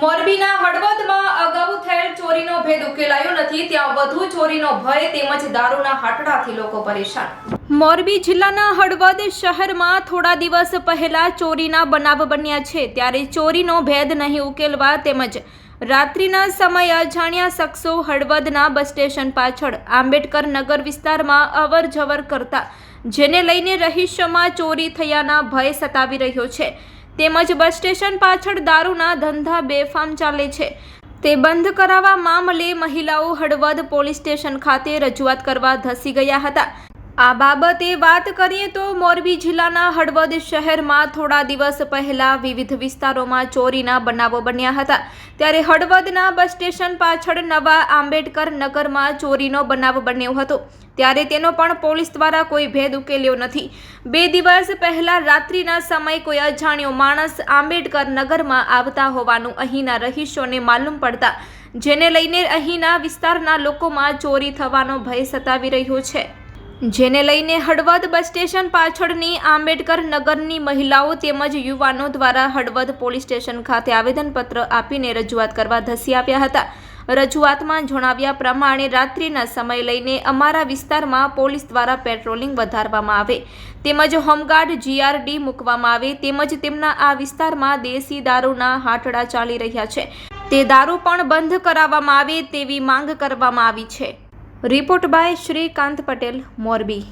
મોરબીના હળવદમાં અગાઉ થયેલ ચોરીનો ભેદ ઉકેલાયો નથી, ત્યાં વધુ ચોરીનો ભય તેમજ દારૂના હાટડાથી લોકો પરેશાન. મોરબી જિલ્લાના હળવદ શહેરમાં થોડા દિવસ પહેલા ચોરીના બનાવ બન્યા છે. ત્યારે ચોરીનો ભેદ નહીં ઉકેલવા તેમજ રાત્રિના સમયે અજાણ્યા શખ્સો હળવદના બસ સ્ટેશન પાછળ આંબેડકર નગર વિસ્તારમાં અવર જવર કરતા, જેને લઈને રહીશોમાં ચોરી થયાના ભય સતાવી રહ્યો છે. તેમજ બસ સ્ટેશન પાછળ દારૂના ધંધા બેફામ ચાલે છે. તે બંધ કરાવવા મામલે મહિલાઓ હળવદ પોલીસ સ્ટેશન ખાતે રજૂઆત કરવા ધસી ગયા હતા. આ બાબતે વાત કરીએ તો મોરબી જિલ્લાના હળવદ શહેરમાં થોડા દિવસ પહેલા વિવિધ વિસ્તારોમાં ચોરીના બનાવો બન્યા હતા. ત્યારે હળવદના બસ સ્ટેશન પાછળ નવા આંબેડકર નગરમાં ચોરીનો બનાવ બન્યો હતો. ત્યારે તેનો પણ પોલીસ દ્વારા કોઈ ભેદ ઉકેલ્યો નથી. બે દિવસ પહેલા રાત્રિના સમયે કોઈ અજાણ્યો માણસ આંબેડકર નગરમાં આવતા હોવાનું અહીંના રહીશોને માલુમ પડતા, જેને લઈને અહીંના વિસ્તારના લોકોમાં ચોરી થવાનો ભય સતાવી રહ્યો છે. જેને લઈને હળવદ બસ સ્ટેશન પાછળની આંબેડકર નગરની મહિલાઓ તેમજ યુવાનો દ્વારા હળવદ પોલીસ સ્ટેશન ખાતે આવેદનપત્ર આપીને રજૂઆત કરવા ધસી આવ્યા હતા. રજૂઆતમાં જણાવ્યા પ્રમાણે રાત્રિના સમય લઈને અમારા વિસ્તારમાં પોલીસ દ્વારા પેટ્રોલિંગ વધારવામાં આવે, તેમજ હોમગાર્ડ જીઆરડી મૂકવામાં આવે, તેમજ તેમના આ વિસ્તારમાં દેશી દારૂના હાટડા ચાલી રહ્યા છે. તે દારૂ પણ બંધ કરાવવામાં આવે તેવી માંગ કરવામાં આવી છે. Report by Shrikant Patel Morbi.